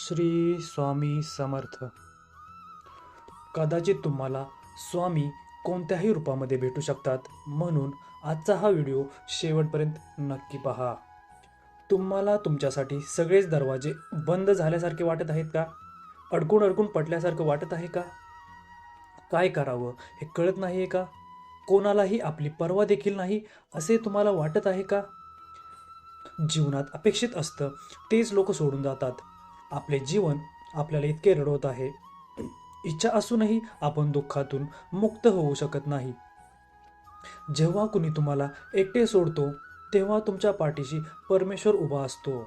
श्री स्वामी समर्थ. कदाचित तुम्हाला स्वामी कोणत्याही रूपामध्ये भेटू शकतात म्हणून आजचा हा व्हिडिओ शेवटपर्यंत नक्की पहा. तुम्हाला तुमच्यासाठी सगळेच दरवाजे बंद झाल्यासारखे वाटत आहेत का? अडकून अडकून पटल्यासारखं वाटत आहे का? काय करावं हे कळत नाही आहे का? कोणालाही आपली पर्वा देखील नाही असे तुम्हाला वाटत आहे का? जीवनात अपेक्षित असतं तेच लोक सोडून जातात. आपले जीवन आपल्याला इतके रडवत आहे. इच्छा असूनही आपण दुःखातून मुक्त होऊ शकत नाही. जेव्हा कुणी तुम्हाला एकटे सोडतो तेव्हा तुमच्या पाठीशी परमेश्वर उभा असतो.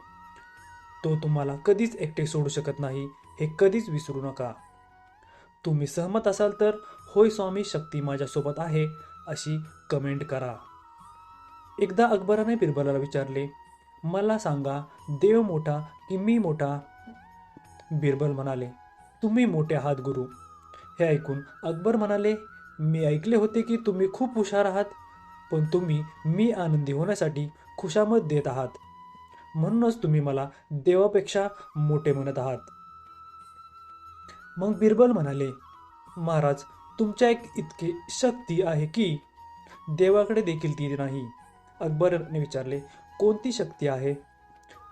तो तुम्हाला कधीच एकटे सोडू शकत नाही हे कधीच विसरू नका. तुम्ही सहमत असाल तर होय स्वामी शक्ती माझ्यासोबत आहे अशी कमेंट करा. एकदा अकबराने बिरबलाला विचारले मला सांगा देव मोठा की मी मोठा? बिरबल म्हणाले तुम्ही मोठे आहात गुरु. हे ऐकून अकबर म्हणाले मी ऐकले होते की तुम्ही खूप हुशार आहात पण तुम्ही मी आनंदी होण्यासाठी खुशामत देत आहात. म्हणूनच तुम्ही मला देवापेक्षा मोठे म्हणत आहात. मग बिरबल म्हणाले महाराज तुमच्या एक इतकी शक्ती आहे की देवाकडे देखील ती नाही. अकबरने विचारले कोणती शक्ती आहे?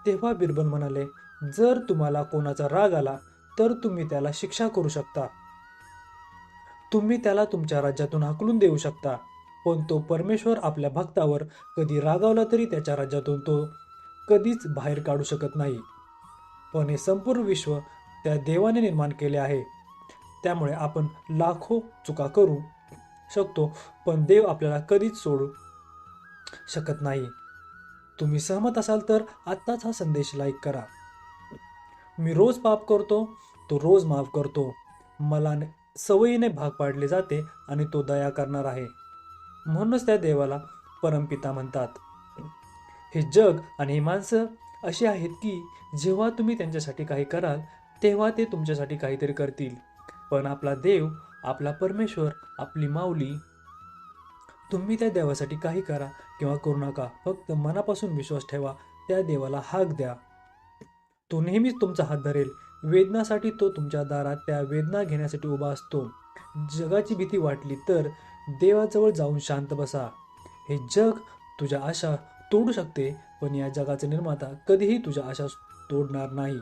तेव्हा बिरबल म्हणाले जर तुम्हाला कोणाचा राग आला तर तुम्ही त्याला शिक्षा करू शकता. तुम्ही त्याला तुमच्या राज्यातून हाकलून देऊ शकता पण तो परमेश्वर आपल्या भक्तावर कधी रागावला तरी त्याच्या राज्यातून तो कधीच बाहेर काढू शकत नाही. पण हे संपूर्ण विश्व त्या देवाने निर्माण केले आहे. त्यामुळे आपण लाखो चुका करू शकतो पण देव आपल्याला कधीच सोडू शकत नाही. तुम्ही सहमत असाल तर आत्ताच हा संदेश लाईक करा. मी रोज पाप करतो तो रोज माफ करतो. मला सवयीने भाग पाडले जाते आणि तो दया करणार आहे. म्हणूनच त्या देवाला परमपिता म्हणतात. हे जग आणि ही माणसं अशी आहेत की जेव्हा तुम्ही त्यांच्यासाठी काही कराल तेव्हा ते तुमच्यासाठी काहीतरी करतील. पण आपला देव आपला परमेश्वर आपली माऊली तुम्ही त्या देवासाठी काही करा किंवा करू नका. फक्त मनापासून विश्वास ठेवा. त्या देवाला हाक द्या. तो नेहमीच तुमचा हात धरेल. वेदनासाठी तो तुमच्या दारात त्या वेदना घेण्यासाठी उभा असतो. जगाची भीती वाटली तर देवाजवळ जाऊन शांत बसा. हे जग तुझ्या आशा तोडू शकते पण या जगाचा निर्माता कधीही तुझ्या आशा तोडणार नाही.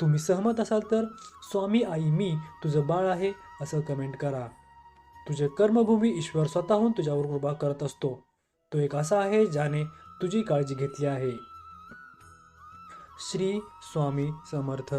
तुम्ही सहमत असाल तर स्वामी आई मी तुझं बाळ आहे असं कमेंट करा. तुझे कर्मभूमी ईश्वर स्वतःहून तुझ्यावर कृपा करत असतो. तो एक असा आहे ज्याने तुझी काळजी घेतली आहे. श्री स्वामी समर्थ.